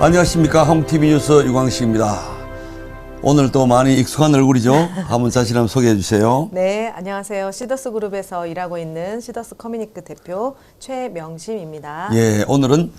안녕하십니까 홍TV 뉴스 유광식입니다. 오늘 또 많이 익숙한 얼굴이죠. 한번 자신 한번 소개해 주세요. 네, 안녕하세요. 시더스 그룹에서 일하고 있는 시더스 커뮤니크 대표 최명심입니다. 예, 오늘은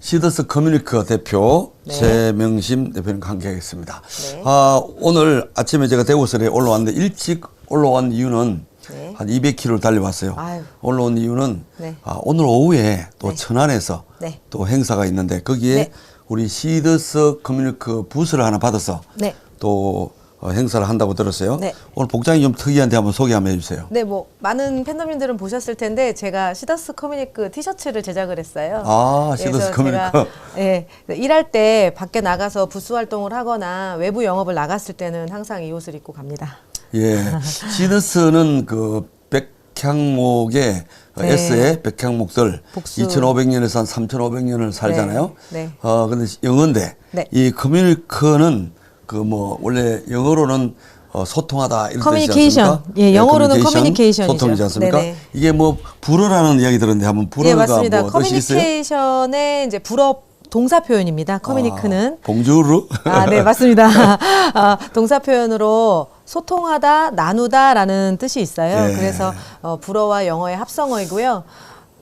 시더스 커뮤니크 대표 네. 최명심 대표님과 함께하겠습니다. 네. 아, 오늘 아침에 제가 대구설에 올라왔는데 일찍 올라온 이유는 네. 한 200km 달려왔어요. 아유. 올라온 이유는 네. 아, 오늘 오후에 또 네. 천안에서 네. 또 행사가 있는데 거기에 네. 우리 시더스 커뮤니크 부스를 하나 받아서 네. 또 어, 행사를 한다고 들었어요. 네. 오늘 복장이 좀 특이한데 한번 소개 한번 해주세요. 네, 뭐 많은 팬덤님들은 보셨을 텐데 제가 시더스 커뮤니크 티셔츠를 제작을 했어요. 아, 시더스 커뮤니크. 예, 일할 때 밖에 나가서 부스 활동을 하거나 외부 영업을 나갔을 때는 항상 이 옷을 입고 갑니다. 예, 시더스는 그 백향목의 네. S의 백향목들 복수. 2,500년에서 한 3,500년을 살잖아요. 네, 네. 어 근데 영어인데 네. 이 커뮤니크는 그 뭐 원래 영어로는 어, 소통하다 이런 커뮤니케이션. 예, 영어로는 커뮤니케이션, 커뮤니케이션이죠. 소통이지 않습니까? 네네. 이게 뭐 불어라는 이야기 들었는데 한번 예, 불어가 맞습니다. 뭐? 커뮤니케이션의 이제 불어 동사 표현입니다. 커뮤니크는 아, 봉주르? 아, 네, 맞습니다. 아, 동사 표현으로 소통하다, 나누다라는 뜻이 있어요. 예. 그래서 어, 불어와 영어의 합성어이고요.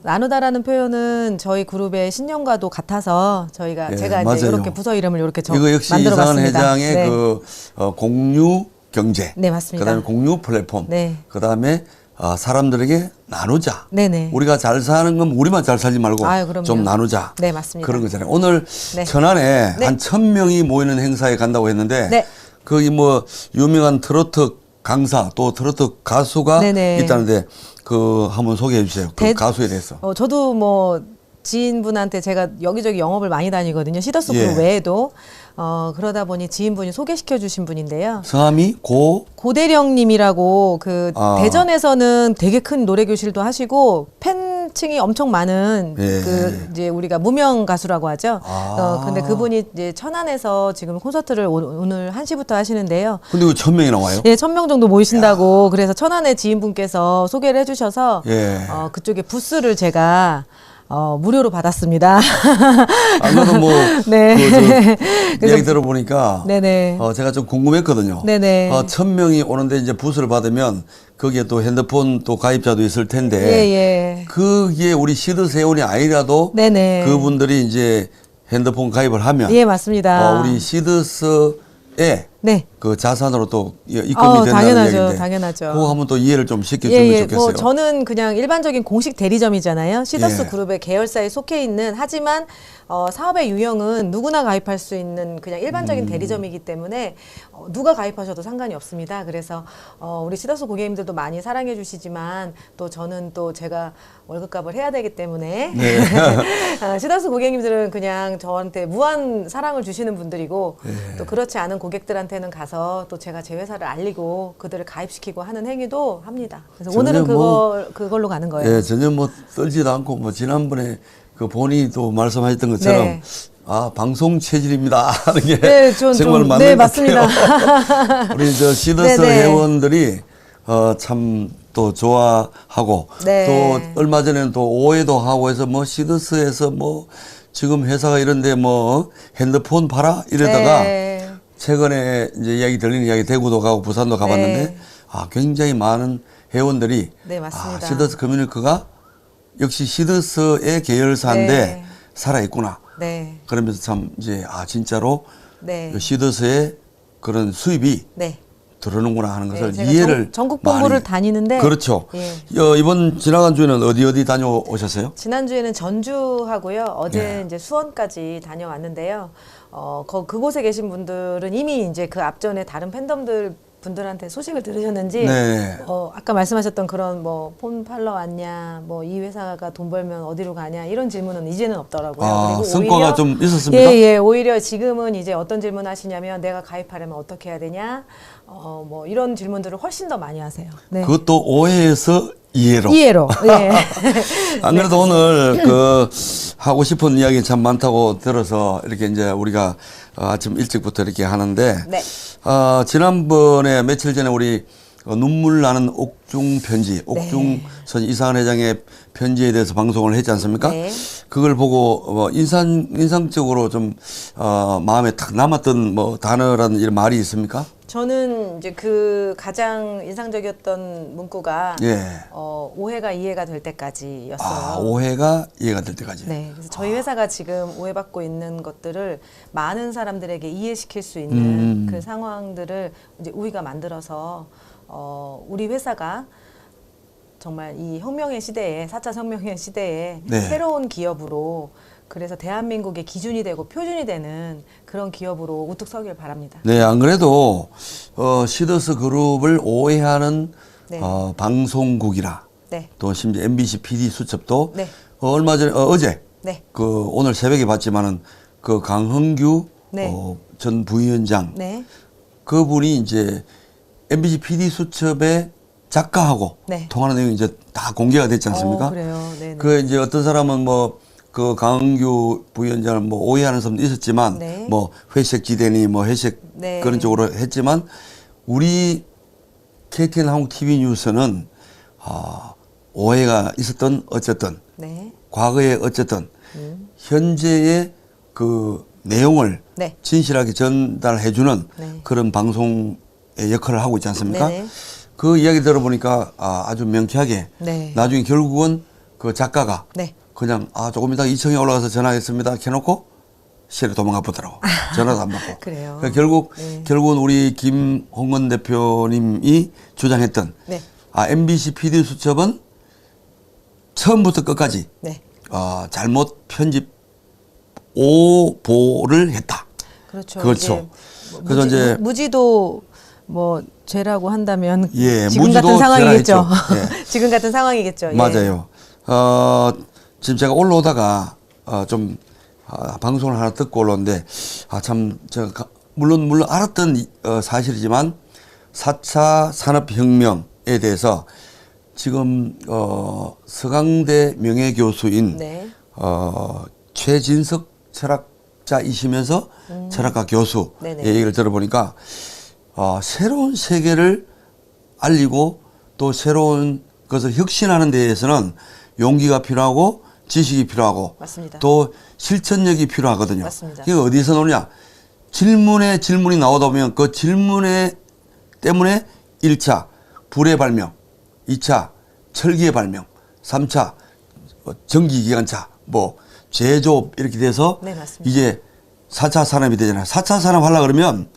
나누다라는 표현은 저희 그룹의 신념과도 같아서 저희가 예, 제가 맞아요. 이제 이렇게 부서 이름을 이렇게 적, 이거 역시 봤습니다. 회장의 네. 그 어, 공유 경제. 네, 맞습니다. 그다음에 공유 플랫폼. 네. 그다음에 아, 사람들에게 나누자. 네네. 우리가 잘 사는 건 우리만 잘 살지 말고 아유. 좀 나누자. 네, 맞습니다. 그런 거잖아요. 오늘 네. 천안에 네. 한천 명이 모이는 행사에 간다고 했는데 네. 거기 뭐 유명한 트로트 강사 또 트로트 가수가 네네. 있다는데 그 한번 소개해 주세요. 그 대- 가수에 대해서. 어, 저도 뭐 지인분한테 제가 여기저기 영업을 많이 다니거든요. 시더스 예. 그룹 외에도 어, 그러다 보니 지인분이 소개시켜 주신 분인데요. 성함이 고 고대령님이라고 그 아. 대전에서는 되게 큰 노래 교실도 하시고 팬 층이 엄청 많은 예. 그 이제 우리가 무명 가수라고 하죠. 아. 어 근데 그분이 이제 천안에서 지금 콘서트를 오, 오늘 1시부터 하시는데요. 근데 그천 명이 나와요? 예, 천 명 정도 모이신다고 그래서 천안의 지인분께서 소개를 해주셔서 예. 어, 그쪽에 부스를 제가 어, 무료로 받았습니다. 안 그래도 뭐 네. 그, 저, 이야기 들어보니까 네네. 어, 제가 좀 궁금했거든요. 네네. 어, 천 명이 오는데 이제 부스를 받으면 거기에 또 핸드폰 또 가입자도 있을 텐데 예, 예. 그게 우리 시드 세원이 아니라도 네네. 그분들이 이제 핸드폰 가입을 하면 예, 맞습니다. 어, 우리 시드스의 네. 그 자산으로 또 입금이 어, 된다는 당연하죠, 이야기인데 당연하죠. 그거 한번 또 이해를 좀 시켜주면 예, 예. 좋겠어요. 뭐 저는 그냥 일반적인 공식 대리점이잖아요. 시더스 예. 그룹의 계열사에 속해 있는 하지만 어, 사업의 유형은 누구나 가입할 수 있는 그냥 일반적인 음. 대리점이기 때문에 어, 누가 가입하셔도 상관이 없습니다. 그래서 어, 우리 시더스 고객님들도 많이 사랑해 주시지만 또 저는 또 제가 월급값을 해야 되기 때문에 네. 어, 시더스 고객님들은 그냥 저한테 무한 사랑을 주시는 분들이고 예. 또 그렇지 않은 고객들한테는 가서 또 제가 제 회사를 알리고 그들을 가입시키고 하는 행위도 합니다. 그래서 오늘은 뭐- 그걸 그걸로 가는 거예요. 예, 전혀 뭐 떨지도 않고 뭐 지난번에 그 본인이 또 말씀하셨던 것처럼 네. 아 방송 체질입니다 하는 게 네, 전 정말 좀- 맞는 네. 맞습니다. 우리 저 시더스 네, 네. 회원들이 어, 참 또 좋아하고 네. 또 얼마 전에는 또 오해도 하고 해서 뭐 시더스에서 뭐 지금 회사가 이런데 뭐 핸드폰 팔아 이러다가 네. 최근에 이제 이야기 들리는 이야기 대구도 가고 부산도 가봤는데 네. 아 굉장히 많은 회원들이 네, 맞습니다. 아, 시더스 커뮤니크가 역시 시더스의 계열사인데 네. 살아 있구나. 네. 그러면서 참 이제 아 진짜로 네. 시더스의 그런 수입이 네. 들어오는구나 하는 네, 것을 제가 이해를 전, 전국 본부를 다니는데 그렇죠. 예. 어, 이번 지나간 주에는 어디 어디 다녀오셨어요? 지난 주에는 전주하고요. 어제 예. 이제 수원까지 다녀왔는데요. 어, 거, 그곳에 계신 분들은 이미 이제 그 앞전에 다른 팬덤들 분들한테 소식을 들으셨는지 네. 어, 아까 말씀하셨던 그런 뭐 폰 팔러 왔냐, 뭐 이 회사가 돈 벌면 어디로 가냐 이런 질문은 이제는 없더라고요. 아, 그리고 성과가 좀 있었습니까? 예, 예. 오히려 지금은 이제 어떤 질문 하시냐면 내가 가입하려면 어떻게 해야 되냐, 어, 뭐 이런 질문들을 훨씬 더 많이 하세요. 네. 그것도 오해에서 이해로. 이해로. 예. 안 그래도 오늘 그 하고 싶은 이야기 참 많다고 들어서 이렇게 이제 우리가 어, 아침 일찍부터 이렇게 하는데 네. 어, 지난번에 며칠 전에 우리 어, 눈물 나는 옥중 편지, 옥중 선 이상한 회장의 편지에 대해서 방송을 했지 않습니까? 네. 그걸 보고 뭐 인상 인상적으로 좀 어, 마음에 탁 남았던 뭐 단어라는 이런 말이 있습니까? 저는 이제 그 가장 인상적이었던 문구가 예. 어, 오해가 이해가 될 때까지였어요. 아, 오해가 이해가 될 때까지. 네, 그래서 저희 회사가 지금 오해받고 있는 것들을 많은 사람들에게 이해시킬 수 있는 음. 그 상황들을 이제 우리가 만들어서 어, 우리 회사가 정말 이 혁명의 시대에 4차 혁명의 시대에 네. 새로운 기업으로 그래서 대한민국의 기준이 되고 표준이 되는 그런 기업으로 우뚝 서길 바랍니다. 네, 안 그래도 어, 시더스 그룹을 오해하는 네. 어, 방송국이라 네, 또 심지어 MBC PD 수첩도 네. 어, 얼마 전에 어, 어제 네, 그 오늘 새벽에 봤지만은 그 강흥규 네. 어, 전 부위원장 네, 그분이 이제 MBC PD 수첩의 작가하고 네. 통하는 내용이 이제 다 공개가 됐지 않습니까? 어, 그래요. 네, 네. 그 이제 어떤 사람은 뭐 그 강규 부위원장을 뭐 오해하는 사람도 있었지만 네. 뭐 회색 지대니 뭐 회색 네. 그런 쪽으로 했지만 우리 KTN 한국 TV 뉴스는 아, 오해가 있었던 어쨌든 네, 과거에 어쨌든 음. 현재의 그 내용을 네. 진실하게 전달해주는 네. 그런 방송의 역할을 하고 있지 않습니까? 네네. 그 이야기 들어보니까 아, 아주 명쾌하게 네. 나중에 결국은 그 작가가 네. 그냥 아 조금 이따 2층에 올라가서 전화하겠습니다. 해놓고 실에 도망가 보더라고. 전화도 안 받고. 그래요. 그러니까 결국 네. 결국은 우리 김홍건 대표님이 주장했던 네. 아 MBC PD 수첩은 처음부터 끝까지 네. 어, 잘못 편집 오보를 했다. 그렇죠. 그렇죠. 이제 뭐 그래서 무지, 이제- 무지도 뭐 죄라고 한다면 예, 지금 같은 상황이겠죠. 했죠. 지금 같은 상황이겠죠. 예. 맞아요. 어, 지금 제가 올라오다가 어, 좀 아, 방송을 하나 듣고 올라오는데 아, 참, 제가 가- 물론, 물론 알았던 이- 어, 사실이지만 4차 산업혁명에 대해서 지금 어, 서강대 명예교수인 네. 어, 최진석 철학자이시면서 철학과 교수의 음. 네네. 얘기를 들어보니까 어, 새로운 세계를 알리고 또 새로운 것을 혁신하는 데에서는 용기가 필요하고 지식이 필요하고 맞습니다. 또 실천력이 필요하거든요. 맞습니다. 이게 어디서 노냐? 질문에 질문이 나오다 보면 그 질문에 때문에 1차 불의 발명, 2차 철기의 발명, 3차 전기기관차, 뭐 제조업 이렇게 돼서 네. 이제 4차 산업이 되잖아요. 4차 산업 하려 그러면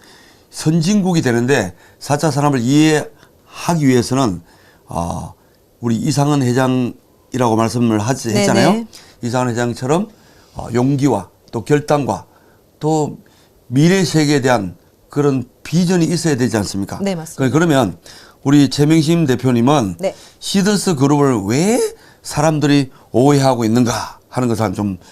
선진국이 되는데 4차 산업을 이해하기 위해서는 어, 우리 이상은 회장 이라고 말씀을 하지. 했잖아요. 이상은 회장처럼 어, 용기와 또 결단과 또 미래 세계에 대한 그런 비전이 있어야 되지 않습니까? 네, 맞습니다. 그러면 우리 최명심 대표님은 네. 시더스 그룹을 왜 사람들이 오해하고 있는가 하는 것을 좀 어,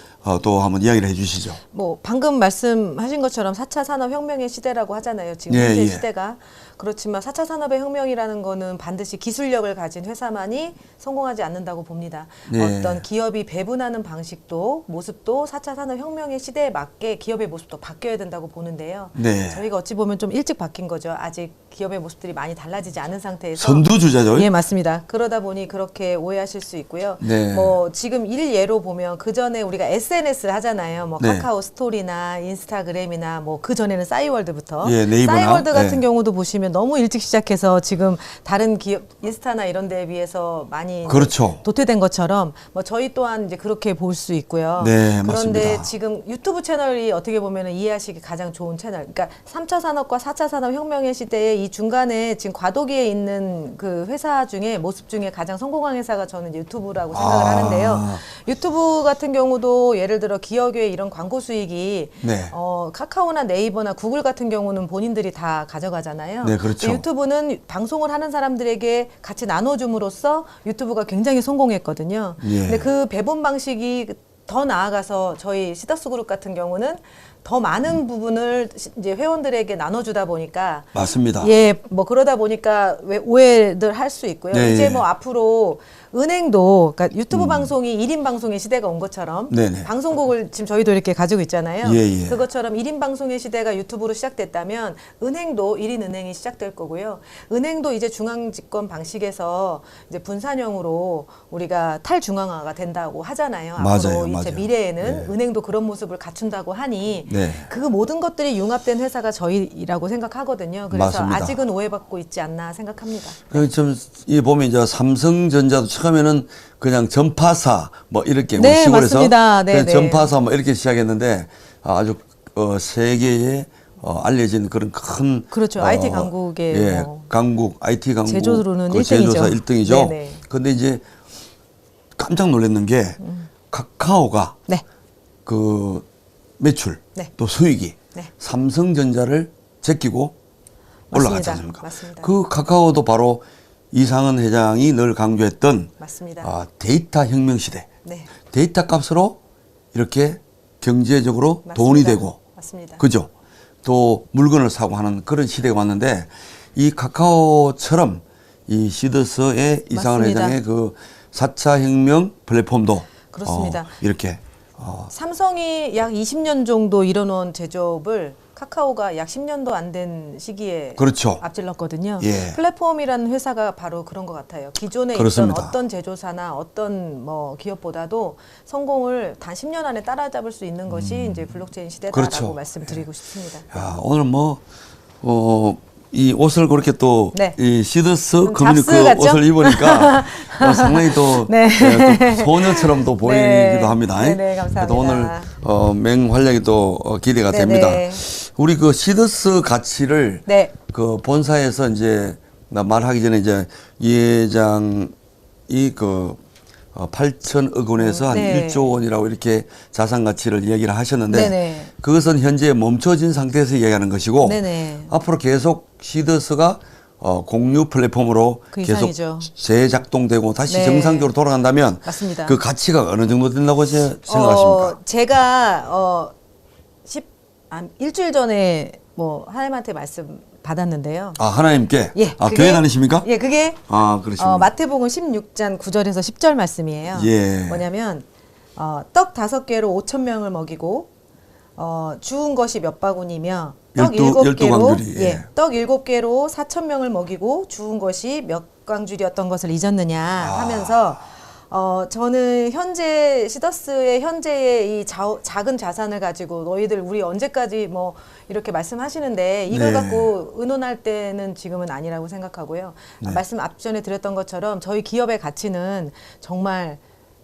또 한번 이야기를 해주시죠. 뭐 방금 말씀하신 것처럼 4차 산업혁명의 시대라고 하잖아요. 지금 예, 현재 예. 시대가 그렇지만 4차 산업의 혁명이라는 거는 반드시 기술력을 가진 회사만이 성공하지 않는다고 봅니다. 네. 어떤 기업이 배분하는 방식도 모습도 4차 산업혁명의 시대에 맞게 기업의 모습도 바뀌어야 된다고 보는데요. 네. 저희가 어찌 보면 좀 일찍 바뀐 거죠. 아직 기업의 모습들이 많이 달라지지 않은 상태에서 선두주자죠. 예, 맞습니다. 그러다 보니 그렇게 오해하실 수 있고요. 네. 뭐 지금 일 예로 보면 그 전에 우리가 SNS 하잖아요. 뭐 네. 카카오 스토리나 인스타그램이나 뭐 그 전에는 싸이월드부터 예, 네이버나. 싸이월드 같은 예. 경우도 보시면 너무 일찍 시작해서 지금 다른 기업 인스타나 이런 데에 비해서 많이 그렇죠. 도태된 것처럼 뭐 저희 또한 이제 그렇게 볼 수 있고요. 네, 그런데 맞습니다. 지금 유튜브 채널이 어떻게 보면 이해하시기 가장 좋은 채널. 그러니까 3차 산업과 4차 산업 혁명의 시대에 이 중간에 지금 과도기에 있는 그 회사 중에 모습 중에 가장 성공한 회사가 저는 유튜브라고 생각을 아. 하는데요. 유튜브 같은 경우도 예를 들어 기업의 이런 광고 수익이 네. 어, 카카오나 네이버나 구글 같은 경우는 본인들이 다 가져가잖아요. 네, 그렇죠. 유튜브는 방송을 하는 사람들에게 같이 나눠줌으로써 유튜브가 굉장히 성공했거든요. 예. 근데 그 배분 방식이 더 나아가서 저희 시더스 그룹 같은 경우는 더 많은 부분을 시- 이제 회원들에게 나눠주다 보니까 맞습니다. 예, 뭐 그러다 보니까 왜 오해들 할 수 있고요. 네, 이제 예. 뭐 앞으로 은행도 그러니까 유튜브 방송이 1인 방송의 시대가 온 것처럼 음. 네네. 방송국을 지금 저희도 이렇게 가지고 있잖아요. 예, 예. 그것처럼 1인 방송의 시대가 유튜브로 시작됐다면 은행도 1인 은행이 시작될 거고요. 은행도 이제 중앙 집권 방식에서 이제 분산형으로 우리가 탈중앙화가 된다고 하잖아요. 맞아요, 앞으로 이제 맞아요. 미래에는 네. 은행도 그런 모습을 갖춘다고 하니 네. 그 모든 것들이 융합된 회사가 저희라고 생각하거든요. 그래서 맞습니다. 아직은 오해받고 있지 않나 생각합니다. 그 좀, 이 보면 이제 삼성전자도 처음에는 그냥 전파사 뭐 이렇게 뭐 네, 시골에서 맞습니다. 네, 그냥 네. 전파사 뭐 이렇게 시작했는데 아주 어, 세계에 어, 알려진 그런 큰 그렇죠. IT 강국의 예, 뭐 강국 IT 강국 제조로는 그 1등이죠. 제조사 1등이죠. 네네. 근데 이제 깜짝 놀랐는 게 카카오가 네. 그 매출 네. 또 수익이 네. 삼성전자를 제끼고 올라갔지. 않습니까? 맞습니다. 그 카카오도 바로 이상은 회장이 늘 강조했던 맞습니다. 아, 데이터 혁명 시대. 네. 데이터 값으로 이렇게 경제적으로 맞습니다. 돈이 되고 맞습니다. 그죠? 또 물건을 사고 하는 그런 시대가 왔는데 이 카카오처럼 이 시더스의 이상은. 회장의 그 4차 혁명 플랫폼도 그렇습니다. 어, 이렇게 어, 삼성이 약 20년 정도 이뤄놓은 제조업을 카카오가 약 10년도 안 된 시기에 그렇죠. 앞질렀거든요. 예. 플랫폼이라는 회사가 바로 그런 것 같아요. 기존에 그렇습니다. 있던 어떤 제조사나 어떤 뭐 기업보다도 성공을 단 10년 안에 따라잡을 수 있는 것이 이제 블록체인 시대다라고 음. 그렇죠. 말씀드리고 싶습니다. 야, 오늘 뭐, 어, 이 옷을 그렇게 또, 네. 커뮤니티 잡스 같죠? 옷을 입으니까 어, 상당히 또, 네. 예, 또 소녀처럼 또 보이기도 네. 합니다. 네네, 감사합니다. 그래도 오늘 어, 맹활약이 또 어, 기대가 네네. 됩니다. 우리 그 시더스 가치를 네. 그 본사에서 이제 나 말하기 전에 이제 이 회장이 그 어, 8천억 원에서 한 네. 1조 원이라고 이렇게 자산 가치를 이야기를 하셨는데 네네. 그것은 현재 멈춰진 상태에서 이야기하는 것이고 네네. 앞으로 계속 시더스가 어, 공유 플랫폼으로 그 계속. 재작동되고 다시 네. 정상적으로 돌아간다면 맞습니다. 그 가치가 어느 정도 된다고 제- 생각하십니까? 어, 제가 어, 10, 아, 일주일 전에 뭐 하나님한테 말씀 받았는데요. 아 하나님께 예, 아 그게- 교회 다니십니까? 예, 그게 아 그러십니까? 어, 마태복음 16장 9절에서 10절 말씀이에요. 예. 뭐냐면 어, 떡 다섯 개로 5천 명을 먹이고 어, 주운 것이 몇 바구니며 떡 일곱 개로 예. 예, 떡 일곱 개로 4천 명을 먹이고 주운 것이 몇 광주리였던 것을 잊었느냐 아. 하면서 어, 저는 현재 시더스의 현재의 이 자, 작은 자산을 가지고 너희들 우리 언제까지 뭐 이렇게 말씀하시는데 이걸 네. 갖고 의논할 때는 지금은 아니라고 생각하고요. 네. 말씀 앞전에 드렸던 것처럼 저희 기업의 가치는 정말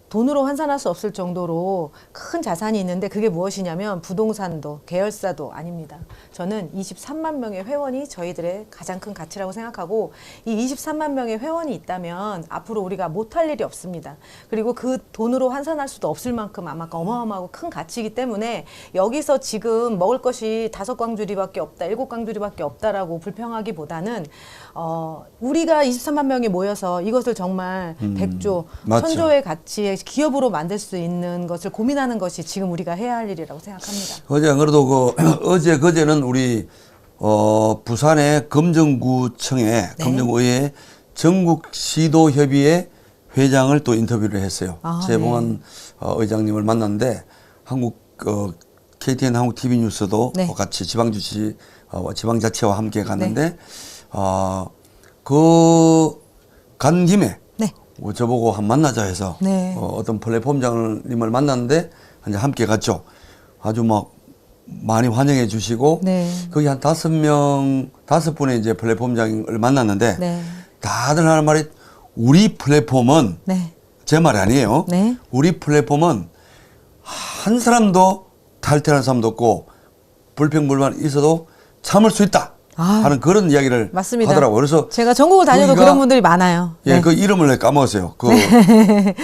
돈으로 환산할 수 없을 정도로 큰 자산이 있는데 그게 무엇이냐면 부동산도 계열사도 아닙니다. 저는 23만 명의 회원이 저희들의 가장 큰 가치라고 생각하고 이 23만 명의 회원이 있다면 앞으로 우리가 못할 일이 없습니다. 그리고 그 돈으로 환산할 수도 없을 만큼 아마 어마어마하고 큰 가치이기 때문에 여기서 지금 먹을 것이 다섯 광주리밖에 없다, 일곱 광주리밖에 없다라고 불평하기보다는 어, 우리가 23만 명이 모여서 이것을 정말 백조, 음, 맞죠. 천조의 가치의 기업으로 만들 수 있는 것을 고민하는 것이 지금 우리가 해야 할 일이라고 생각합니다. 어제 안 그래도 그 어제 그제는 우리 어 부산의 검정구청에 네. 검정구의 전국 시도 협의회 회장을 또 인터뷰를 했어요. 아, 재봉한 어, 의장님을 만났는데 한국 어, KTN 한국 TV 뉴스도 네. 같이 지방주치 어, 지방자치와 함께 갔는데 어그간 김에 네. 뭐 저보고 한 만나자 해서 네. 어, 어떤 플랫폼장님을 만났는데 이제 함께 갔죠. 아주 막 많이 환영해 주시고 네. 거기 한 다섯 명 다섯 분의 이제 플랫폼장을 만났는데 네. 다들 하는 말이 우리 플랫폼은 네. 제 말이 아니에요. 네. 우리 플랫폼은 한 사람도 탈퇴하는 사람도 없고 불평불만 있어도 참을 수 있다 아, 하는 그런 이야기를 맞습니다. 하더라고요. 그래서 제가 전국을 다녀도 그런 분들이 많아요. 예, 네. 그 이름을 까먹었어요. 그,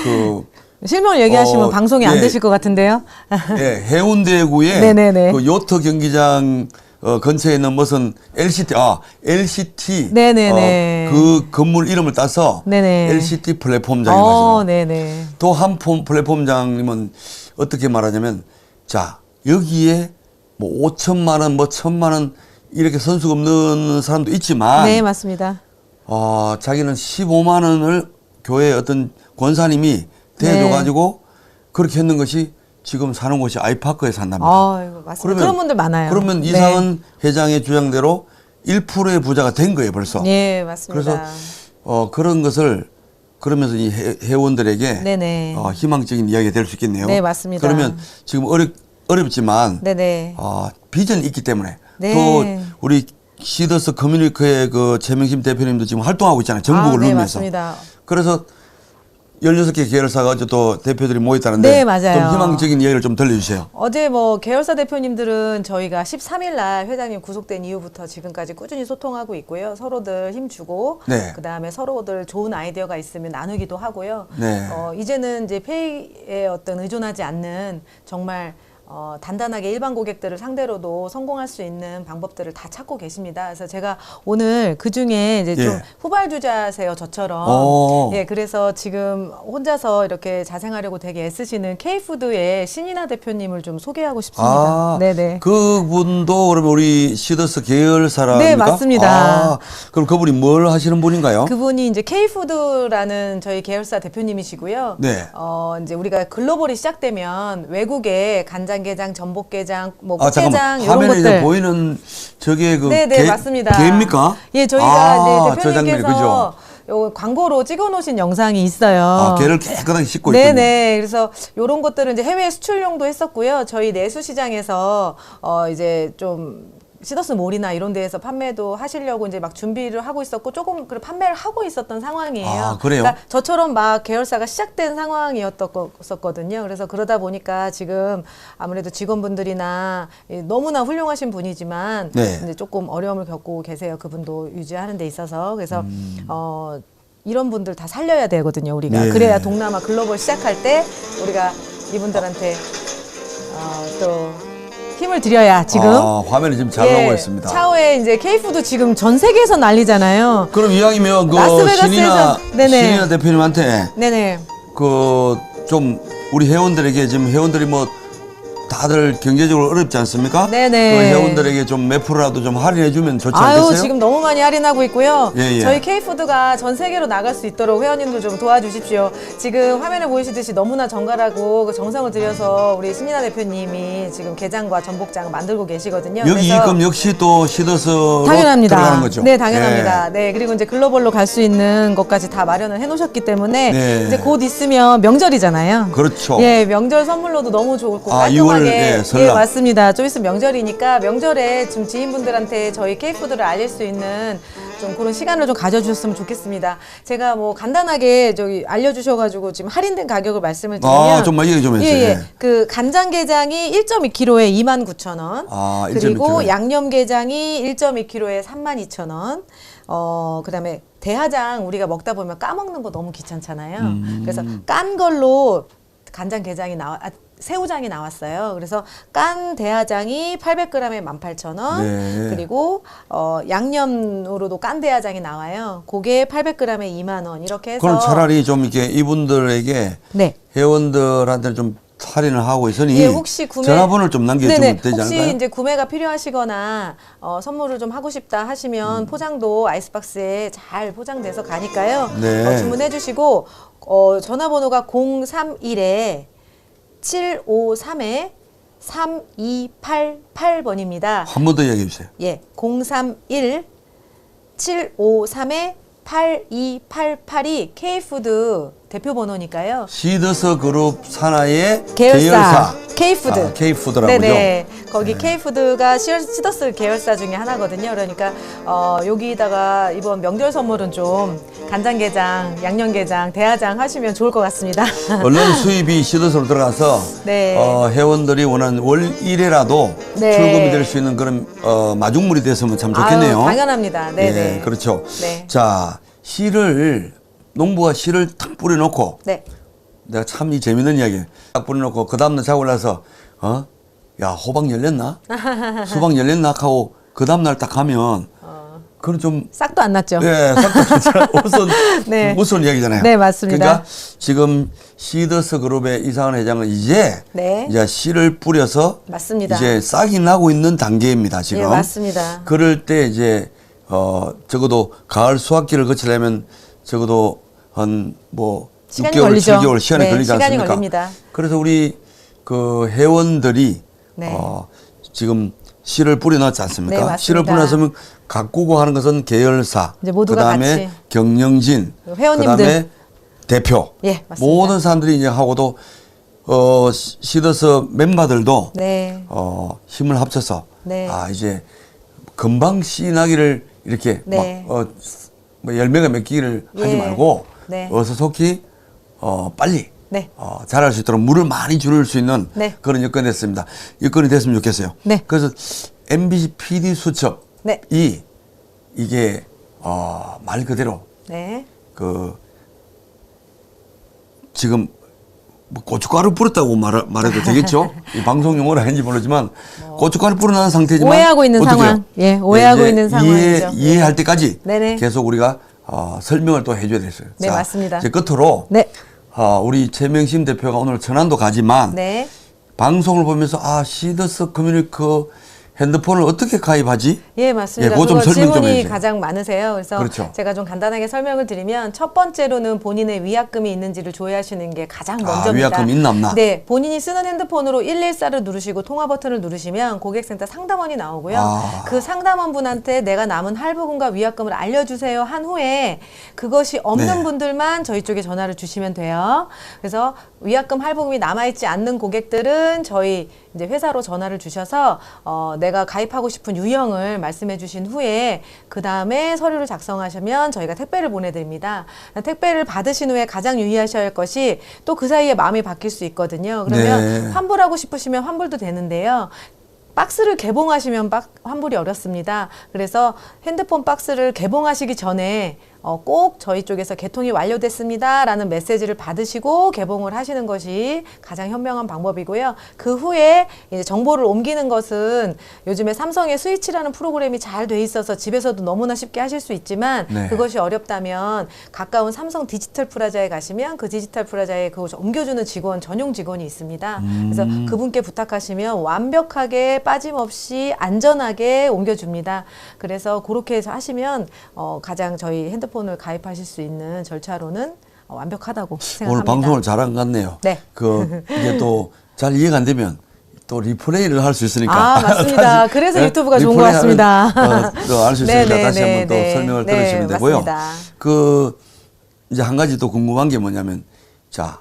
그, 실명을 얘기하시면 어, 방송이 안 예. 되실 것 같은데요. 예, 해운대구에 네네네. 그 요트 경기장 어, 근처에 있는 무슨 LCT, 아, LCT. 네네네. 어, 그 건물 이름을 따서 네네. LCT 플랫폼장이 어, 가지고. 네네. 또한 플랫폼장님은 어떻게 말하냐면, 자, 여기에 뭐 5천만 원, 뭐 천만 원 이렇게 선수가 없는 사람도 있지만, 네, 맞습니다. 어, 자기는 15만 원을 교회 어떤 권사님이 대해줘가지고 그렇게 했는 것이 지금 사는 곳이 아이파크에 산답니다. 아, 맞습니다. 그런 분들 많아요. 그러면 네. 이상은 회장의 주장대로 1%의 부자가 된 거예요, 벌써. 예, 맞습니다. 그래서 어, 그런 것을 그러면서 이 회- 회원들에게 네네. 어, 희망적인 이야기가 될 수 있겠네요. 네, 맞습니다. 그러면 지금 어렵, 어렵지만 네네. 어, 비전이 있기 때문에 네. 또 우리 시더스 커뮤니케의 그 최명심 대표님도 지금 활동하고 있잖아요. 전국을 아, 네, 누르면서. 맞습니다. 그래서 16개 계열사가 어제 또 대표들이 모였다는데 네, 맞아요. 좀 희망적인 이야기를 좀 들려주세요. 어제 뭐 계열사 대표님들은 저희가 13일 날 회장님 구속된 이후부터 지금까지 꾸준히 소통하고 있고요. 서로들 힘주고 네. 그다음에 서로들 좋은 아이디어가 있으면 나누기도 하고요. 네. 어, 이제는 이제 페이에 어떤 의존하지 않는 정말 어, 단단하게 일반 고객들을 상대로도 성공할 수 있는 방법들을 다 찾고 계십니다. 그래서 제가 오늘 그 중에 이제 좀 예. 후발주자세요, 저처럼. 오. 예, 그래서 지금 혼자서 이렇게 자생하려고 되게 애쓰시는 K푸드의 신인아 대표님을 좀 소개하고 싶습니다. 아, 네네. 그분도 그러면 우리 시더스 계열사라니까? 네, 맞습니다. 아, 그럼 그분이 뭘 하시는 분인가요? 그분이 이제 K푸드라는 저희 계열사 대표님이시고요. 네. 어, 이제 우리가 글로벌이 시작되면 외국에 간장 게장, 전복게장, 뭐 아, 고추장 잠깐만. 이런 화면에 것들. 보이는 저게 그 네, 네, 개, 맞습니다. 개입니까? 예, 저희가 아, 이제 대표님께서? 요 광고로 찍어 놓으신 영상이 있어요. 아, 개를 깨끗하게 씻고 있군요. 네네. 그래서 요런 것들은 이제 해외 수출용도 했었고요. 저희 내수 시장에서 어 이제 좀 시더스 몰이나 이런 데에서 판매도 하시려고 이제 막 준비를 하고 있었고 조금 그 판매를 하고 있었던 상황이에요. 아, 그래요? 그러니까 저처럼 막 계열사가 시작된 상황이었었거든요. 그래서 그러다 보니까 지금 아무래도 직원분들이나 이 너무나 훌륭하신 분이지만 네. 이제 조금 어려움을 겪고 계세요. 그분도 유지하는 데 있어서 그래서 음. 어 이런 분들 다 살려야 되거든요. 우리가 네. 그래야 동남아 글로벌 시작할 때 우리가 이분들한테 어, 또 힘을 드려야 지금 아, 화면이 지금 잘 예, 나오고 있습니다. 차후에 이제 K푸드 지금 전 세계에서 난리잖아요. 그럼 이왕이면 그 라스베가스에서- 신이나 네네. 신이나 대표님한테 네네. 그 좀 우리 회원들에게 지금 회원들이 뭐 다들 경제적으로 어렵지 않습니까? 네네. 그 회원들에게 좀 몇 프로라도 좀 할인해 주면 좋지 아유 않겠어요? 지금 너무 많이 할인하고 있고요. 예, 예. 저희 K푸드가 전 세계로 나갈 수 있도록 회원님들 좀 도와주십시오. 지금 화면에 보이시듯이 너무나 정갈하고 그 정성을 들여서 우리 신인아 대표님이 지금 게장과 전복장을 만들고 계시거든요. 여기 그래서 이금 역시 또 시더스로 당연합니다. 들어가는 거죠. 네, 당연합니다. 예. 네, 그리고 이제 글로벌로 갈 수 있는 것까지 다 마련을 해놓으셨기 때문에 네. 이제 곧 있으면 명절이잖아요. 그렇죠. 예, 명절 선물로도 너무 좋고 아, 깔끔하 게 6월, 예, 설날. 예, 맞습니다. 좀 있으면 명절이니까 명절에 좀 지인분들한테 저희 K푸드를 알릴 수 있는 좀 그런 시간을 좀 가져주셨으면 좋겠습니다. 제가 뭐 간단하게 저기 알려주셔가지고 지금 할인된 가격을 말씀을 드리면 아, 좀 얘기 좀 해주세요. 예, 예. 예. 그 간장게장이 1.2kg에 29,000원. 아, 그리고 1.2kg 에. 양념게장이 1.2kg에 32,000원. 어, 그다음에 대하장 우리가 먹다 보면 까먹는 거 너무 귀찮잖아요. 음. 그래서 깐 걸로 간장게장이 나와 아, 새우장이 나왔어요. 그래서 깐 대하장이 800g에 18,000원. 네. 그리고 어, 양념으로도 깐 대하장이 나와요. 그게 800g에 2만 원. 이렇게 해서 그럼 차라리 좀 이렇게 이분들에게 네. 회원들한테 좀 할인을 하고 있으니 예, 혹시 구매 전화번호를 좀 남겨주면 네네. 되지 혹시 않을까요? 이제 구매가 필요하시거나 어, 선물을 좀 하고 싶다 하시면 음. 포장도 아이스박스에 잘 포장돼서 가니까요. 네. 어, 주문해 주시고 어, 전화번호가 031에 753에 3288번입니다. 한 번 더 얘기해 주세요. 예, 031 753에 8288이 K푸드 대표 번호니까요. 시더스 그룹 산하의 계열사, 계열사. K푸드. 아, K푸드라고요. 네네. 거기 K푸드가 시- 시더스 계열사 중에 하나거든요. 그러니까 어, 여기다가 이번 명절 선물은 좀 간장게장, 양념게장, 대하장 하시면 좋을 것 같습니다. 얼른 수입이 시더스로 들어가서 네. 어, 회원들이 원하는 월 1회라도 네. 출금이 될 수 있는 그런 어, 마중물이 됐으면 참 좋겠네요. 아유, 당연합니다. 네네. 예, 그렇죠. 네. 자, 씨를 농부가 씨를 탁 뿌려놓고 네. 내가 참 이 재밌는 이야기. 딱 뿌려놓고 그 다음날 자고 나서 어, 야 호박 열렸나? 수박 열렸나? 하고 그 다음날 딱 가면 그건 좀 싹도 안 났죠. 예, 싹다 우선 네. 무서운 이야기잖아요. 네, 맞습니다. 그러니까 지금 시더스 그룹의 이상한 회장은 이제 네. 이제 씨를 뿌려서 맞습니다. 이제 싹이 나고 있는 단계입니다. 지금. 예, 맞습니다. 그럴 때 이제 어 적어도 가을 수확기를 거치려면 적어도 한뭐 시간이 6개월, 걸리죠. 7개월 시간이 네, 걸리지 시간이 않습니까? 걸립니다. 그래서 우리 그 회원들이 네. 어, 지금 씨를 뿌려놨지 않습니까? 네. 씨를 뿌려놨으면 가꾸고 하는 것은 계열사, 그다음에 같이. 경영진, 회원님들. 그다음에 대표, 예, 맞습니다. 모든 사람들이 이제 하고도 어, 시- 시더스 멤버들도 네. 어, 힘을 합쳐서 네. 아 이제 금방 씨 나기를 이렇게 네. 막 어, 뭐 열매가 맺기를 하지 예. 말고 네. 어서 속히 어, 빨리 네. 어, 잘할 수 있도록 물을 많이 줄일 수 있는 네. 그런 여건이 됐습니다. 여건이 됐으면 좋겠어요. 네. 그래서 MBC PD 수첩이 네. 이게 어, 말 그대로 네. 그 지금 뭐 고춧가루 뿌렸다고 말, 말해도 되겠죠? 이 방송 용어로 아닌지 모르지만 고춧가루 뿌려놓은 상태지만 오해하고 있는? 상황. 예, 오해하고 이제 있는 이해, 상황이죠. 이해할 때까지 네네. 계속 우리가 어, 설명을 또 해줘야 됐어요. 네, 맞습니다. 이제 끝으로 네. 어, 우리 최명심 대표가 오늘 천안도 가지만 네. 방송을 보면서 아 시더스 커뮤니커 핸드폰을 어떻게 가입하지? 예, 맞습니다. 예, 그거 좀 설명 좀 질문이 해주세요. 가장 많으세요. 그래서 그렇죠. 제가 좀 간단하게 설명을 드리면 첫 번째로는 본인의 위약금이 있는지를 조회하시는 게 가장 아, 먼저입니다. 위약금 있나 없나? 네, 본인이 쓰는 핸드폰으로 114를 누르시고 통화 버튼을 누르시면 고객센터 상담원이 나오고요. 아. 그 상담원분한테 내가 남은 할부금과 위약금을 알려주세요 한 후에 그것이 없는 네. 분들만 저희 쪽에 전화를 주시면 돼요. 그래서 위약금 할부금이 남아있지 않는 고객들은 저희 이제 회사로 전화를 주셔서 어, 내가 가입하고 싶은 유형을 말씀해 주신 후에 그 다음에 서류를 작성하시면 저희가 택배를 보내드립니다. 택배를 받으신 후에 가장 유의하셔야 할 것이 또 그 사이에 마음이 바뀔 수 있거든요. 그러면 네. 환불하고 싶으시면 환불도 되는데요. 박스를 개봉하시면 박, 환불이 어렵습니다. 그래서 핸드폰 박스를 개봉하시기 전에 어, 꼭 저희 쪽에서 개통이 완료됐습니다. 라는 메시지를 받으시고 개봉을 하시는 것이 가장 현명한 방법이고요. 그 후에 이제 정보를 옮기는 것은 요즘에 삼성의 스위치라는 프로그램이 잘 돼 있어서 집에서도 너무나 쉽게 하실 수 있지만 네. 그것이 어렵다면 가까운 삼성 디지털 프라자에 가시면 그 디지털 프라자에 그것을 옮겨주는 직원, 전용 직원이 있습니다. 그래서 그분께 부탁하시면 완벽하게 빠짐없이 안전하게 옮겨줍니다. 그래서 그렇게 해서 하시면 어, 가장 저희 핸드폰 을 가입하실 수 있는 절차로는 어, 완벽하다고 생각합니다. 오늘 방송을 잘한 것 같네요. 네. 그 이게 또 잘 이해가 안 되면 또 리플레이를 할 수 있으니까. 아, 맞습니다. 그래서 네? 유튜브가 좋은 것 같습니다. 어, 또알수 있으니까 네, 네, 다시 한번 또 네, 설명을 네, 들으시면 되고요. 맞습니다. 그 이제 한 가지 또 궁금한 게 뭐냐면 자,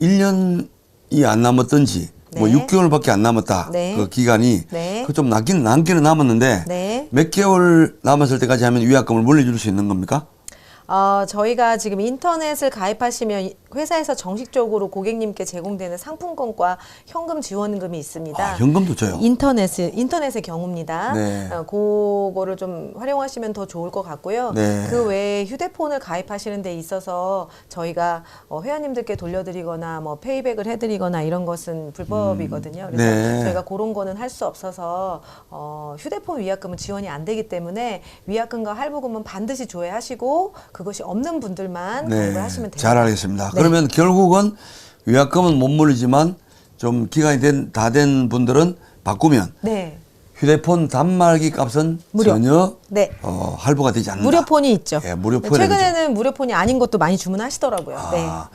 1년이 안 남았던지 뭐 네. 6개월밖에 안 남았다. 네. 그 기간이 네. 그좀 남기는 남기는 남았는데 네. 몇 개월 남았을 때까지 하면 위약금을 물려줄 수 있는 겁니까? 어, 저희가 지금 인터넷을 가입하시면 이- 회사에서 정식적으로 고객님께 제공되는 상품권과 현금 지원금이 있습니다. 아, 현금도 줘요. 인터넷 인터넷의 경우입니다. 네. 어, 그거를 좀 활용하시면 더 좋을 것 같고요. 네. 그 외에 휴대폰을 가입하시는 데 있어서 저희가 어, 회원님들께 돌려드리거나 뭐 페이백을 해드리거나 이런 것은 불법이거든요. 그래서 네. 저희가 그런 거는 할 수 없어서 어, 휴대폰 위약금은 지원이 안 되기 때문에 위약금과 할부금은 반드시 조회하시고 그것이 없는 분들만 가입을 하시면 됩니다. 네. 잘 알겠습니다. 네. 그러면 결국은 위약금은 못 물리지만 좀 기간이 된, 다 된 분들은 바꾸면 네. 휴대폰 단말기 값은 무료. 전혀 네. 어, 할부가 되지 않는다. 무료폰이 있죠. 예, 무료폰이 최근에는 무료폰이 아닌 것도 많이 주문하시더라고요. 네. 아,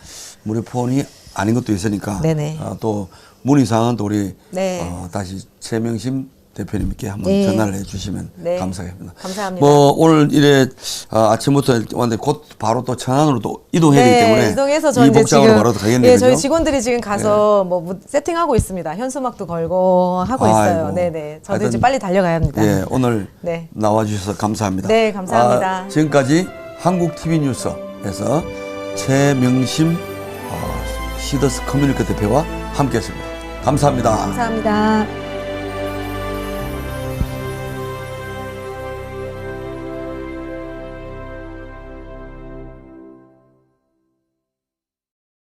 무료폰이 아닌 것도 있으니까 네네. 어, 또 문의 사항은 또 우리 네. 어, 다시 최명심 대표님께 한번 네. 전화를 해주시면 네. 감사하겠습니다. 감사합니다. 뭐 오늘 이래 어, 아침부터 왔는데 곧 바로 또 천안으로 또 이동해야 되기 때문에 네, 이동해서 저이 이제 복장으로 지금 바로 가겠네요. 예, 저희? 직원들이 지금 가서 뭐 무- 세팅하고 있습니다. 현수막도 걸고 하고 있어요. 아이고. 네, 네. 저도 이제 빨리 달려가야 합니다. 예, 오늘 네. 나와주셔서 감사합니다. 네, 감사합니다. 아, 지금까지 한국 TV 뉴스에서 최명심 어, 시더스 커뮤니티 대표와 함께했습니다. 감사합니다. 감사합니다.